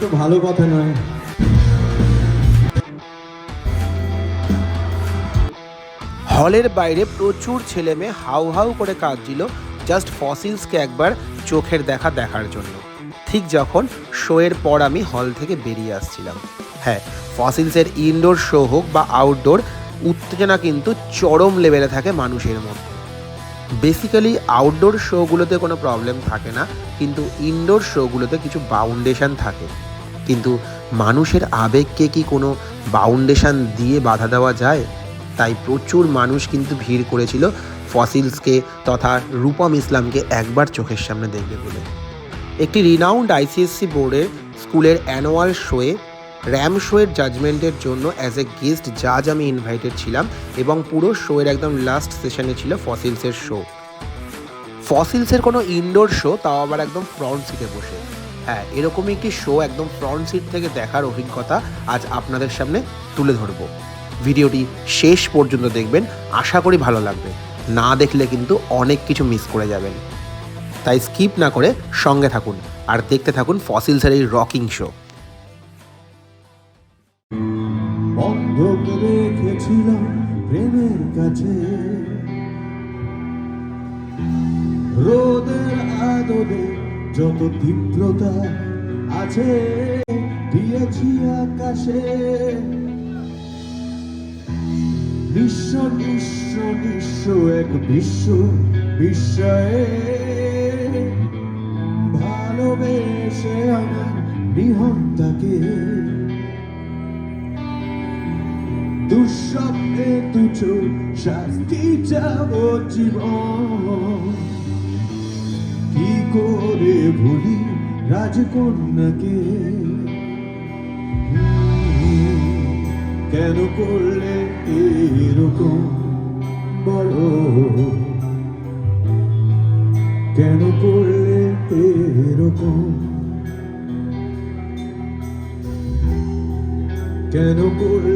তো ভালো কথা নয়। হলের বাইরে প্রচুর ছেলে মেয়ে হাউ হাউ করে কাঁদছিল জাস্ট ফসিলসকে একবার চোখের দেখা দেখার জন্য। ঠিক যখন শোয়ের পর আমি হল থেকে বেরিয়ে আসছিলাম। হ্যাঁ ফসিলসের ইনডোর শো হোক বা আউটডোর উত্তেজনা কিন্তু চরম লেভেলে থাকে মানুষের মধ্যে। বেসিক্যালি আউটডোর শোগুলোতে কোনো প্রবলেম থাকে না, কিন্তু ইনডোর শোগুলোতে কিছু বাউন্ডেশন থাকে। কিন্তু মানুষের আবেগকে কি কোনো বাউন্ডেশন দিয়ে বাধা দেওয়া যায়? তাই প্রচুর মানুষ কিন্তু ভিড় করেছিল ফসিলসকে তথা রূপম ইসলামকে একবার চোখের সামনে দেখবে বলে। একটি রিনাউন্ড আইসিএসসি বোর্ডের স্কুলের অ্যানুয়াল শোয়ে র্যাম শোয়ের জাজমেন্টের জন্য অ্যাজ এ গেস্ট জাজ আমি ইনভাইটেড ছিলাম এবং পুরো শোয়ের একদম লাস্ট সেশনে ছিল ফসিলসের শো ফসিলসের কোনো ইনডোর শো তাও আবার একদম ফ্রন্ট সিটে বসে। হ্যাঁ এরকমই একটি শো একদম ফ্রন্ট সিট থেকে দেখার অভিজ্ঞতা আজ আপনাদের সামনে তুলে ধরবো। ভিডিওটি শেষ পর্যন্ত দেখবেন, আশা করি ভালো লাগবে। না দেখলে কিন্তু অনেক কিছু মিস করে যাবেন। তাই স্কিপ না করে সঙ্গে থাকুন আর দেখতে থাকুন ফসিলসের এই রকিং শো রোদের আদরে যত তীব্রতা আছে, দিয়েছি আকাশে। বিশ্ব বিশ্ব বিশ্ব এক বিশ্ব বিস্ময়ে। ভালোবেসে আমার নিহন্তাকে দুঃস্বপ্নে তুছো শাস্তি যাব জীবন। করে ভুলি রাজকন্যাকে। কেন করলে এরকম? বলো। কেন করলে এরকম? কেন করলে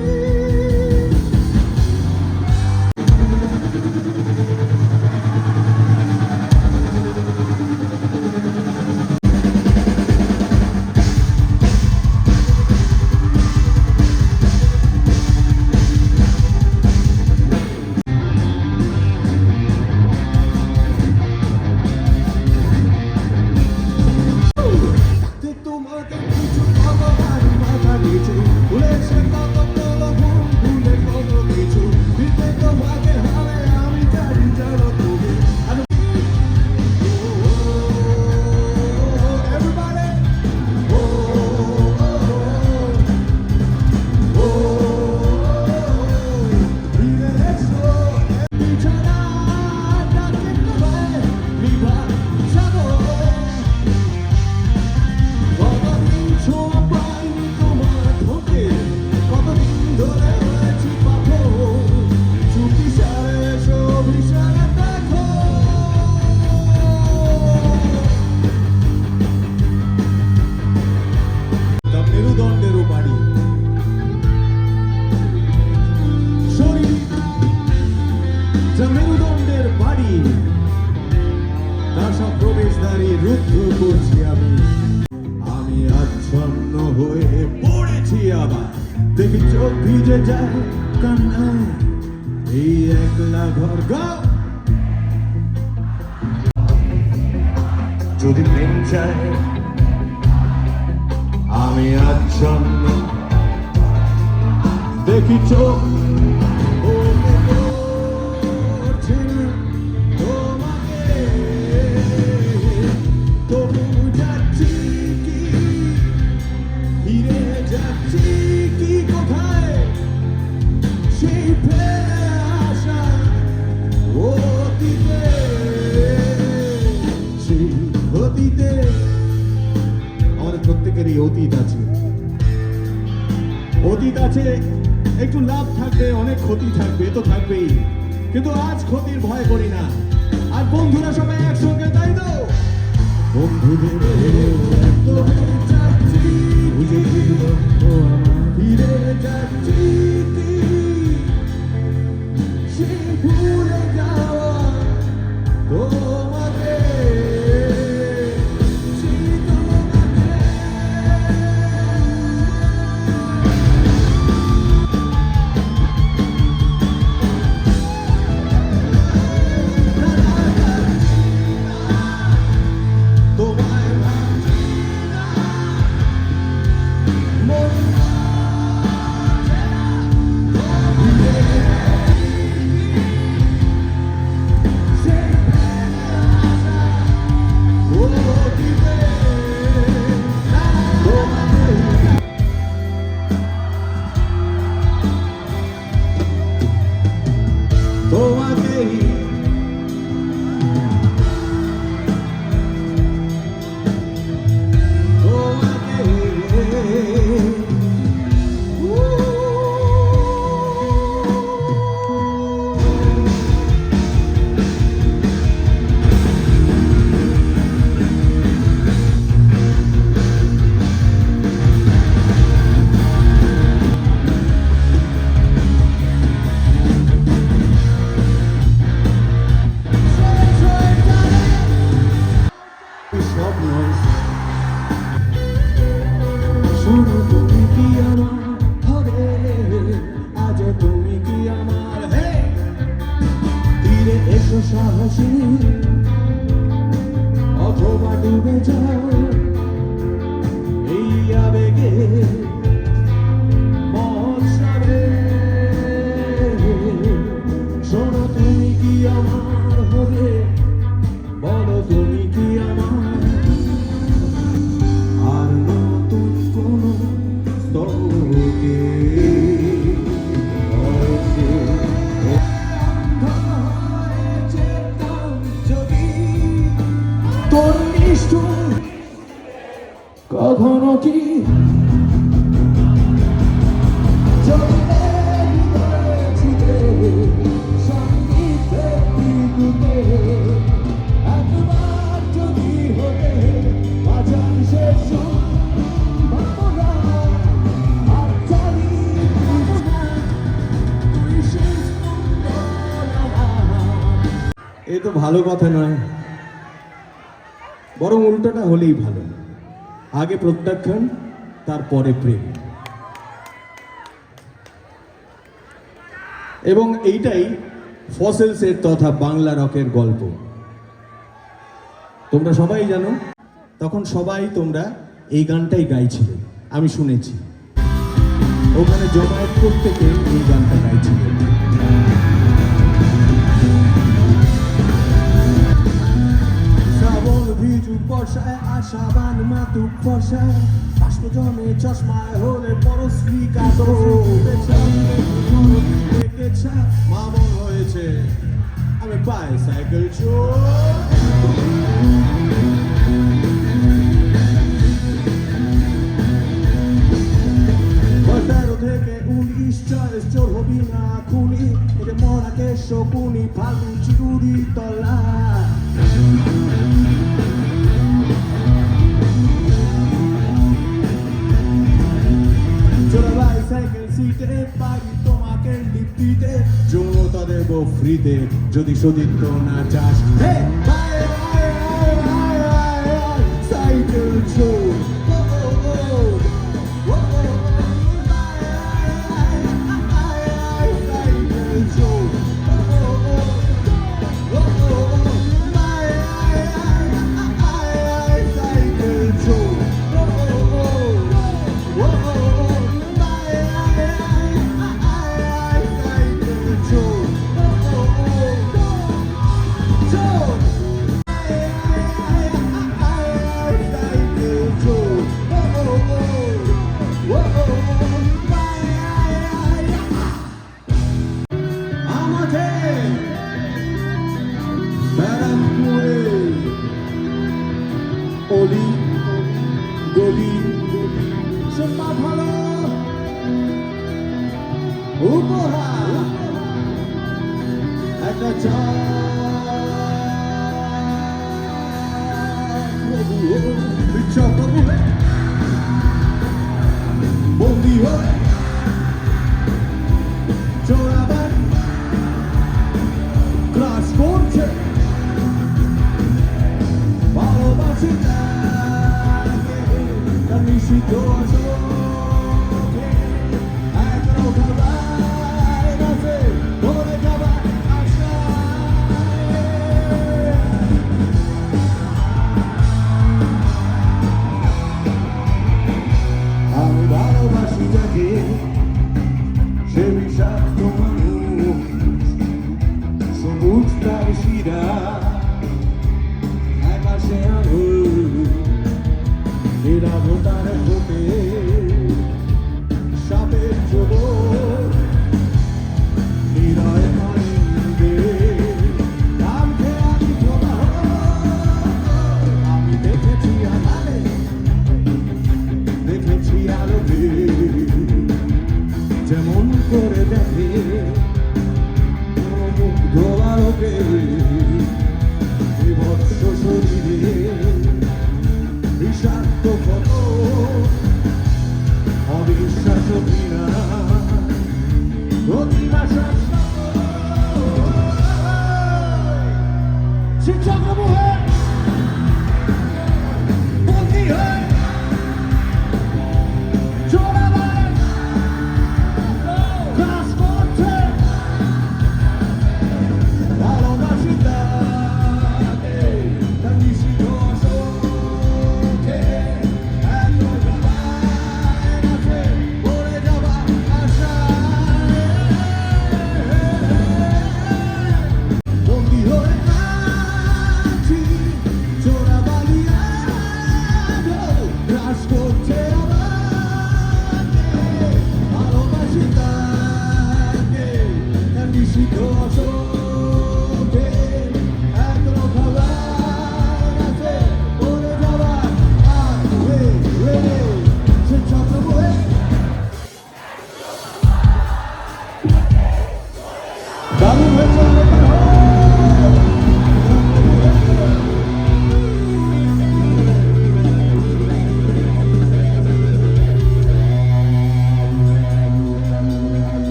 মেরুদণ্ডের বাড়ি। তার সব প্রবেশদ্বারই রুদ্ধ করছি আমি। আমি আচ্ছন্ন হয়ে পড়েছি আবার। দেখি চোখ ভিজে যায় কান্নায়। এই একলা ঘর যদি প্রেম চায়, আমি আচ্ছন্ন। দেখি চোখ অতীত আছে। অতীত আছে, একটু লাভ থাকবে, অনেক ক্ষতি থাকবে তো থাকবেই। কিন্তু আজ ক্ষতির ভয় করি না। আর বন্ধুরা সবাই একসঙ্গে, তাই তো? বন্ধুদের 心。I'll 给这 ভালো কথা নয়। বরং উল্টোটা হলেই ভালো। আগে প্রত্যাখ্যান, তারপরে প্রেম। এবং এইটাই ফসেলসের তথা বাংলা রকের গল্প। তোমরা সবাই জানো, তখন সবাই তোমরা এই গানটাই গাইছিলে। আমি শুনেছি। ওখানে জমায়েত প্রত্যেকে এই গানটা গাইছিল। বর্ষায় আশাবান মাতুক বর্ষায়। বাষ্প জমে চশমায় হলে পরশ্রী কাটো মামন হয়েছে? আমি বাইসাইকেল চোর চোর হবি না খুনি। এটা মরাকে শকুনি ফালতু চিরুরি তলা ফ্রিতে যদি সদিত্য না চাস।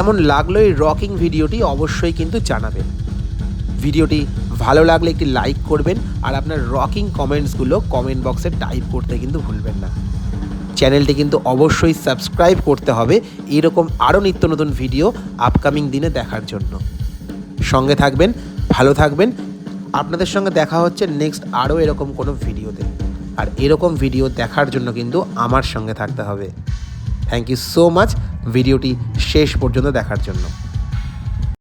কেমন লাগল এই রকিং ভিডিওটি অবশ্যই কিন্তু জানাবেন। ভিডিওটি ভালো লাগলে একটি লাইক করবেন আর আপনার রকিং কমেন্টসগুলো কমেন্ট বক্সে টাইপ করতে কিন্তু ভুলবেন না। চ্যানেলটি কিন্তু অবশ্যই সাবস্ক্রাইব করতে হবে এরকম আরও নিত্য নতুন ভিডিও আপকামিং দিনে দেখার জন্য। সঙ্গে থাকবেন, ভালো থাকবেন। আপনাদের সঙ্গে দেখা হচ্ছে নেক্সট আরও এরকম কোনো ভিডিওতে। আর এরকম ভিডিও দেখার জন্য কিন্তু আমার সঙ্গে থাকতে হবে। Thank you so much. ভিডিওটি শেষ পর্যন্ত দেখার জন্য।